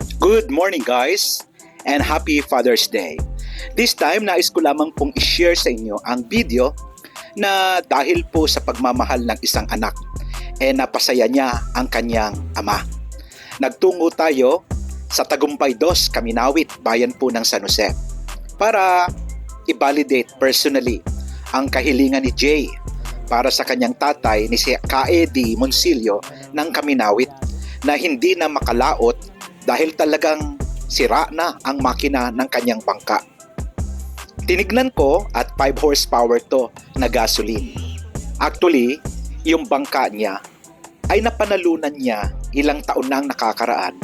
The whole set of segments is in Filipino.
Good morning guys and happy Father's Day. This time nais ko lamang pong i-share sa inyo ang video na dahil po sa pagmamahal ng isang anak eh napasaya niya ang kanyang ama. Nagtungo tayo sa Tagumpay 2, Kaminawit, bayan po ng San Jose para i-validate personally ang kahilingan ni Jay para sa kanyang tatay ni si Kaedi Monsilio ng Kaminawit na hindi na makalaot dahil talagang sira na ang makina ng kanyang bangka. Tinignan ko at 5 horsepower to na gasoline. Actually, yung bangka niya ay napanalunan niya ilang taon nang nakakaraan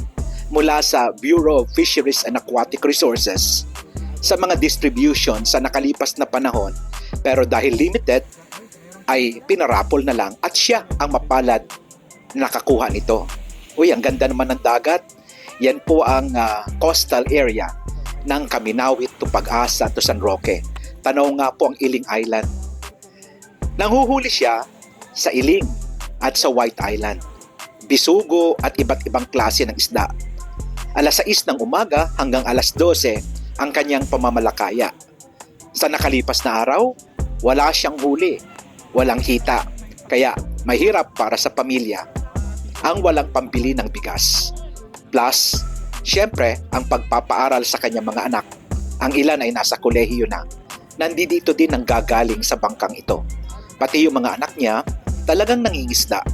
mula sa Bureau of Fisheries and Aquatic Resources sa mga distribution sa nakalipas na panahon pero dahil limited ay pinarapol na lang at siya ang mapalad na nakakuha nito. Uy, ang ganda naman ng dagat. Yan po ang ah, coastal area ng Kaminawit to Pag-asa to San Roque. Tanaw nga po ang Iling Island. Nanghuhuli siya sa Iling at sa White Island. Bisugo at iba't ibang klase ng isda. Alas 6 ng umaga hanggang alas 12 ang kanyang pamamalakaya. Sa nakalipas na araw, wala siyang huli, walang hita. Kaya mahirap para sa pamilya ang walang pambili ng bigas. Plus, syempre, ang pagpapaaral sa kanyang mga anak. Ang ilan ay nasa kolehiyo na. Nandito din ang gagaling sa bangkang ito. Pati yung mga anak niya talagang nangingisda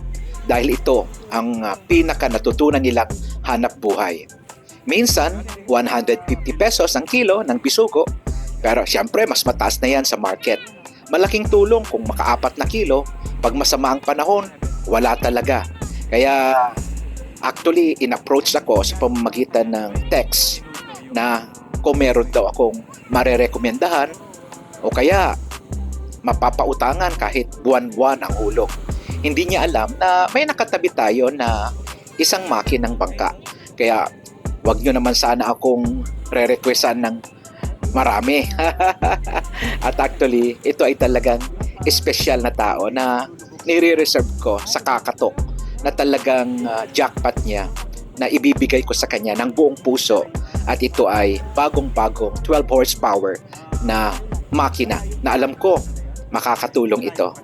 dahil ito ang uh, pinaka natutunan nilang hanap buhay. Minsan, 150 pesos ang kilo ng bisugo. Pero syempre, mas mataas na yan sa market. Malaking tulong kung makaapat na kilo. Pag masama ang panahon, wala talaga. Kaya actually, in-approach ako sa pamamagitan ng text na kung meron daw akong marerekomendahan o kaya mapapautangan kahit buwan-buwan ang hulog. Hindi niya alam na may nakatabi tayo na isang makinang bangka. Kaya wag nyo naman sana akong re-requestan ng marami. At actually, ito ay talagang espesyal na tao na nire-reserve ko sa kakatok na talagang uh, jackpot niya na ibibigay ko sa kanya ng buong puso at ito ay bagong-bagong 12 horsepower na makina na alam ko makakatulong ito.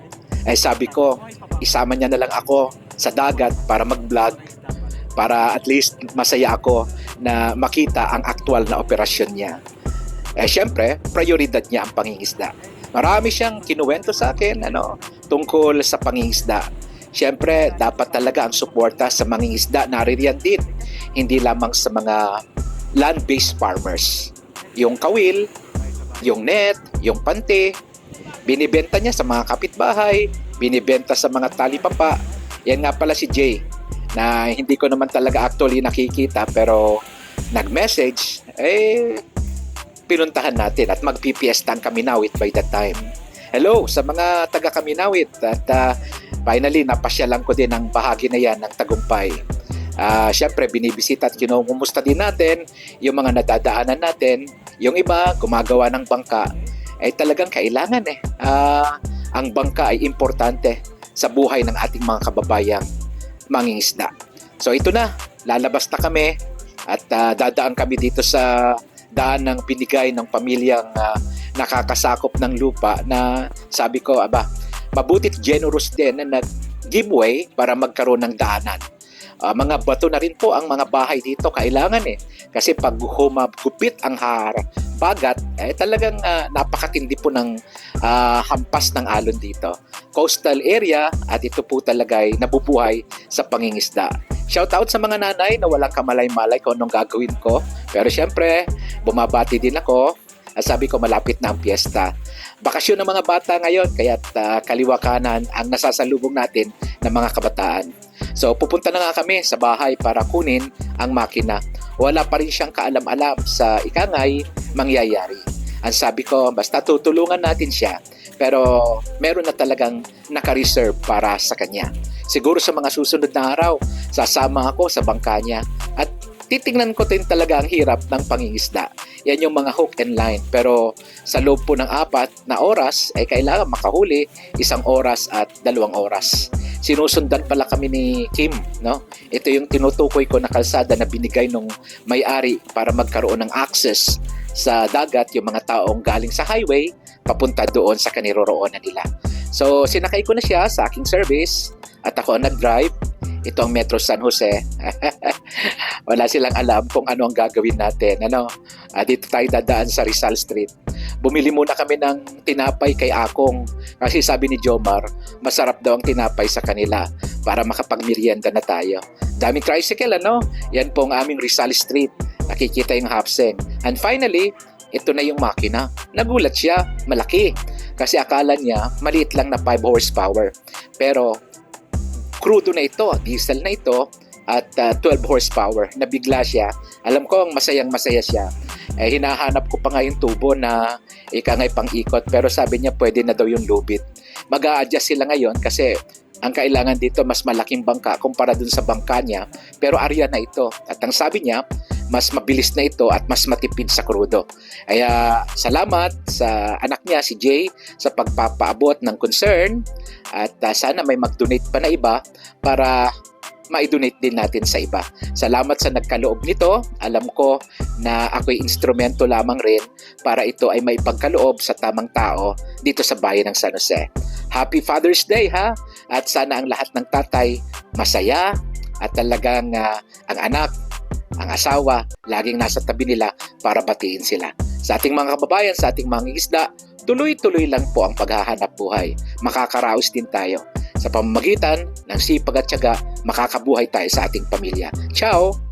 Eh sabi ko, isama niya na lang ako sa dagat para mag-vlog para at least masaya ako na makita ang aktual na operasyon niya. Eh syempre, prioridad niya ang pangingisda. Marami siyang kinuwento sa akin ano, tungkol sa pangingisda. Syempre, dapat talaga ang suporta sa mangingisda naririyan din. Hindi lamang sa mga land-based farmers. Yung kawil, yung net, yung pante, binibenta niya sa mga kapitbahay, binibenta sa mga talipapa. Yan nga pala si Jay na hindi ko naman talaga actually nakikita pero nag-message, eh pinuntahan natin at magpipiesta ang Kaminawit by that time. Hello sa mga taga Kaminawit at uh, finally napasyalan ko din ang bahagi na yan ng tagumpay. Uh, Siyempre, binibisita at kinukumusta din natin yung mga nadadaanan natin. Yung iba, gumagawa ng bangka, ay talagang kailangan eh. Uh, ang bangka ay importante sa buhay ng ating mga kababayang mangingisda. So ito na, lalabas na kami at uh, dadaan kami dito sa daan ng binigay ng pamilyang uh, nakakasakop ng lupa na sabi ko, aba, mabutit generous din na nag-giveaway para magkaroon ng daanan. Uh, mga bato na rin po ang mga bahay dito kailangan eh. Kasi pag humagupit ang har, bagat, eh talagang uh, napakatindi po ng uh, hampas ng alon dito. Coastal area at ito po talaga ay nabubuhay sa pangingisda. Shout out sa mga nanay na walang kamalay-malay kung anong gagawin ko. Pero syempre, bumabati din ako. Sabi ko malapit na ang piyesta. Bakasyon ng mga bata ngayon, kaya uh, kaliwa kanan ang nasasalubong natin ng mga kabataan. So pupunta na nga kami sa bahay para kunin ang makina. Wala pa rin siyang kaalam-alam sa ikangay mangyayari. Ang sabi ko, basta tutulungan natin siya. Pero meron na talagang naka-reserve para sa kanya. Siguro sa mga susunod na araw, sasama ako sa bangka niya at titingnan ko din talaga ang hirap ng pangingisda. Yan yung mga hook and line. Pero sa loob po ng apat na oras, ay kailangan makahuli isang oras at dalawang oras. Sinusundan pala kami ni Kim, no? Ito yung tinutukoy ko na kalsada na binigay nung may-ari para magkaroon ng access sa dagat yung mga taong galing sa highway papunta doon sa kaniroroonan nila. So, sinakay ko na siya sa aking service at ako ang nag-drive. Ito ang Metro San Jose. Wala silang alam kung ano ang gagawin natin. Ano? Ah, dito tayo dadaan sa Rizal Street. Bumili muna kami ng tinapay kay Akong kasi sabi ni Jomar, masarap daw ang tinapay sa kanila para makapagmerienda na tayo. Daming tricycle, ano? Yan po ang aming Rizal Street. Nakikita yung Hapseng. And finally, ito na yung makina. Nagulat siya, malaki. Kasi akala niya, maliit lang na 5 horsepower. Pero, crudo na ito, diesel na ito, at uh, 12 horsepower. Nabigla siya. Alam ko, ang masayang masaya siya. Eh, hinahanap ko pa nga yung tubo na ika nga'y pang-ikot. Pero sabi niya, pwede na daw yung lubit. mag adjust sila ngayon kasi ang kailangan dito mas malaking bangka kumpara dun sa bangka niya. Pero area na ito. At ang sabi niya, mas mabilis na ito at mas matipid sa krudo. Kaya salamat sa anak niya, si Jay, sa pagpapaabot ng concern at uh, sana may mag-donate pa na iba para ma-donate din natin sa iba. Salamat sa nagkaloob nito. Alam ko na ako'y instrumento lamang rin para ito ay may pagkaloob sa tamang tao dito sa bayan ng San Jose. Happy Father's Day ha! At sana ang lahat ng tatay masaya at talagang uh, ang anak ang asawa, laging nasa tabi nila para batiin sila. Sa ating mga kababayan, sa ating mga isda, tuloy-tuloy lang po ang paghahanap buhay. Makakaraos din tayo. Sa pamamagitan ng sipag at tiyaga, makakabuhay tayo sa ating pamilya. Ciao!